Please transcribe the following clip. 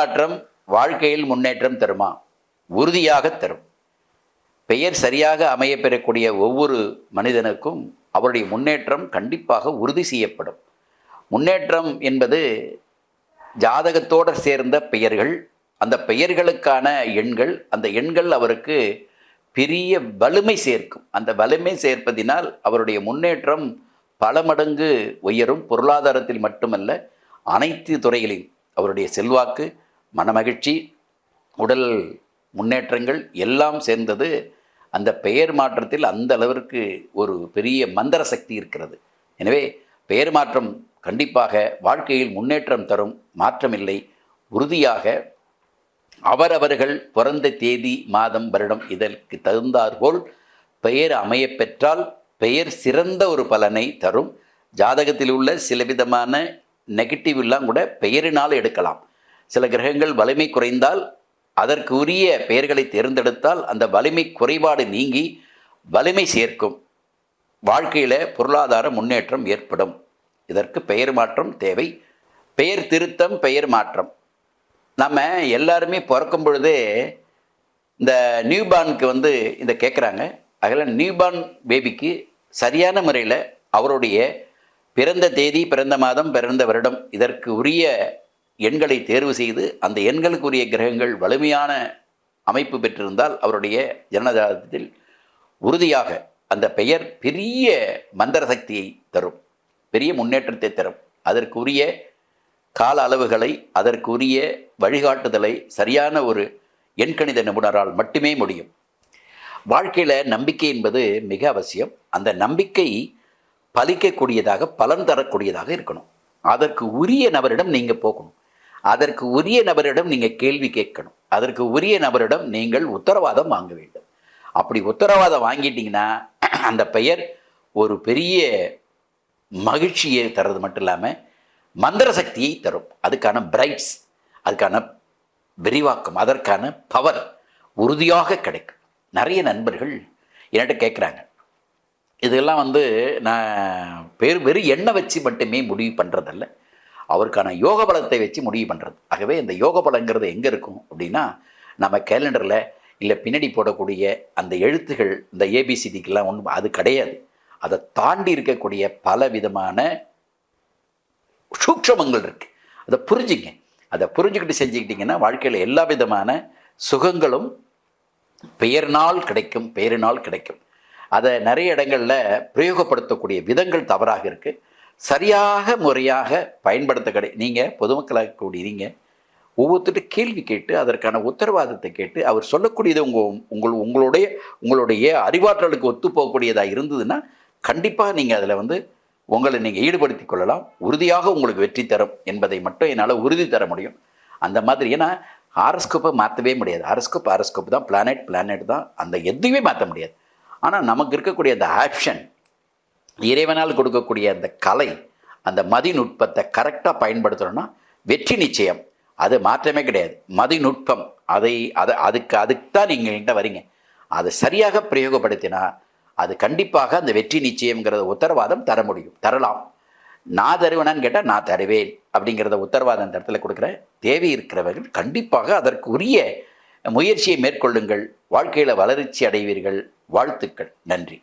மாற்றம் வாழ்க்கையில் முன்னேற்றம் தருமா? உறுதியாக தரும். பெயர் சரியாக அமைய பெறக்கூடிய ஒவ்வொரு மனிதனுக்கும் அவருடைய முன்னேற்றம் கண்டிப்பாக உறுதி செய்யப்படும். முன்னேற்றம் என்பது ஜாதகத்தோடு சேர்ந்த பெயர்கள் அந்த பெயர்களுக்கான எண்கள் அந்த எண்கள் அவருக்கு பெரிய வலிமை சேர்க்கும். அந்த வலிமை சேர்ப்பதினால் அவருடைய முன்னேற்றம் பல மடங்கு உயரும். பொருளாதாரத்தில் மட்டுமல்ல அனைத்து துறைகளிலும் அவருடைய செல்வாக்கு மனமகிழ்ச்சி உடல் முன்னேற்றங்கள் எல்லாம் சேர்ந்தது அந்த பெயர் மாற்றத்தில் அந்த அளவிற்கு ஒரு பெரிய மந்திர சக்தி இருக்கிறது. எனவே பெயர் மாற்றம் கண்டிப்பாக வாழ்க்கையில் முன்னேற்றம் தரும் மாற்றமில்லை. உறுதியாக அவரவர்கள் பிறந்த தேதி மாதம் வருடம் இதற்கு தகுந்தாற்போல் பெயர் அமையப்பெற்றால் பெயர் சிறந்த ஒரு பலனை தரும். ஜாதகத்தில் உள்ள சில விதமான நெகட்டிவ் எல்லாம் கூட பெயரினால் எடுக்கலாம். சில கிரகங்கள் வலிமை குறைந்தால் அதற்கு உரிய பெயர்களை தேர்ந்தெடுத்தால் அந்த வலிமை குறைபாடு நீங்கி வலிமை சேர்க்கும். வாழ்க்கையில் பொருளாதார முன்னேற்றம் ஏற்படும். இதற்கு பெயர் மாற்றம் தேவை. பெயர் திருத்தம் பெயர் மாற்றம். நம்ம எல்லாருமே பிறக்கும் பொழுதே இந்த நியூபார்னுக்கு வந்து இந்த கேட்குறாங்க அதில் நியூபார்ன் பேபிக்கு சரியான முறையில் அவருடைய பிறந்த தேதி பிறந்த மாதம் பிறந்த வருடம் இதற்கு உரிய எண்களை தேர்வு செய்து அந்த எண்களுக்குரிய கிரகங்கள் வலிமையான அமைப்பு பெற்றிருந்தால் அவருடைய ஜனனஜாதத்தில் உறுதியாக அந்த பெயர் பெரிய மந்திர சக்தியை தரும் பெரிய முன்னேற்றத்தை தரும். அதற்குரிய கால அளவுகளை அதற்குரிய வழிகாட்டுதலை சரியான ஒரு எண்கணித நிபுணரால் மட்டுமே முடியும். வாழ்க்கையில் நம்பிக்கை என்பது மிக அவசியம். அந்த நம்பிக்கை பலிக்கக்கூடியதாக பலன் தரக்கூடியதாக இருக்கணும். அதற்கு உரிய நபரிடம் நீங்கள் போகணும். அதற்கு உரிய நபரிடம் நீங்கள் கேள்வி கேட்கணும். அதற்கு உரிய நபரிடம் நீங்கள் உத்தரவாதம் வாங்க வேண்டும். அப்படி உத்தரவாதம் வாங்கிட்டீங்கன்னா அந்த பெயர் ஒரு பெரிய மகிழ்ச்சியை தர்றது மட்டும் இல்லாமல் மந்திர சக்தியை தரும். அதுக்கான பிரைட்ஸ் அதுக்கான விரிவாக்கம் அதற்கான பவர் உறுதியாக கிடைக்கும். நிறைய நண்பர்கள் என்கிட்ட கேட்குறாங்க. இதெல்லாம் வந்து நான் பேர் வெறும் எண்ணெய் வச்சு மட்டுமே முடிவு பண்ணுறதல்ல அவருக்கான யோக பலத்தை வச்சு முடிவு பண்ணுறது ஆகவே இந்த யோக பலங்கிறது எங்கே இருக்கும் அப்படின்னா நம்ம கேலண்டரில் இல்லை பின்னாடி போடக்கூடிய அந்த எழுத்துகள் இந்த ஏபிசிடிக்கெல்லாம் ஒன்றும் அது கிடையாது. அதை தாண்டி இருக்கக்கூடிய பல விதமான சூக்ஷமங்கள் இருக்குது அதை புரிஞ்சுங்க. அதை புரிஞ்சுக்கிட்டு செஞ்சுக்கிட்டிங்கன்னா வாழ்க்கையில் எல்லா விதமான சுகங்களும் பெயர்னால் கிடைக்கும் பெயரினால் கிடைக்கும். அதை நிறைய இடங்களில் பிரயோகப்படுத்தக்கூடிய விதங்கள் தவறாக இருக்குது சரியாக முறையாக பயன்படுத்த கிடை நீங்கள் பொதுமக்களாக கூடியிருங்க. ஒவ்வொருத்தட்டு கேள்வி கேட்டு அதற்கான உத்தரவாதத்தை கேட்டு அவர் சொல்லக்கூடியது உங்கள் உங்கள் உங்களுடைய உங்களுடைய அறிவாற்றலுக்கு ஒத்து போகக்கூடியதாக இருந்ததுன்னா கண்டிப்பாக நீங்கள் அதில் வந்து உங்களை நீங்கள் ஈடுபடுத்தி கொள்ளலாம். உறுதியாக உங்களுக்கு வெற்றி தரும் என்பதை மட்டும் என்னால் உறுதி தர முடியும். அந்த மாதிரி ஏன்னா ஆரஸ்கோப்பை மாற்றவே முடியாது. ஆரஸ்கோப் ஹாரஸ்கோப் தான் பிளானட் பிளானட் தான் அந்த எதுவுமே மாற்ற முடியாது. ஆனால் நமக்கு இருக்கக்கூடிய அந்த ஆப்ஷன் இறைவனால் கொடுக்கக்கூடிய அந்த கலை அந்த மதிநுட்பத்தை கரெக்டாக பயன்படுத்துகிறோன்னா வெற்றி நிச்சயம். அது மாற்றமே கிடையாது. மதிநுட்பம். அதை அதை அதுக்கு அதுக்கு தான் நீங்கள் என்கிட்ட வரீங்க. அதை சரியாக பிரயோகப்படுத்தினா அது கண்டிப்பாக அந்த வெற்றி நிச்சயம்ங்கிறத உத்தரவாதம் தர முடியும். தரலாம். நான் தருவேனான்னு கேட்டால் நான் தருவேன் அப்படிங்கிறத உத்தரவாதம் அந்த இடத்துல கொடுக்குறேன். தேவை இருக்கிறவர்கள் கண்டிப்பாக அதற்கு உரிய முயற்சியை மேற்கொள்ளுங்கள். வாழ்க்கையில் வளர்ச்சி அடைவீர்கள். வாழ்த்துக்கள். நன்றி.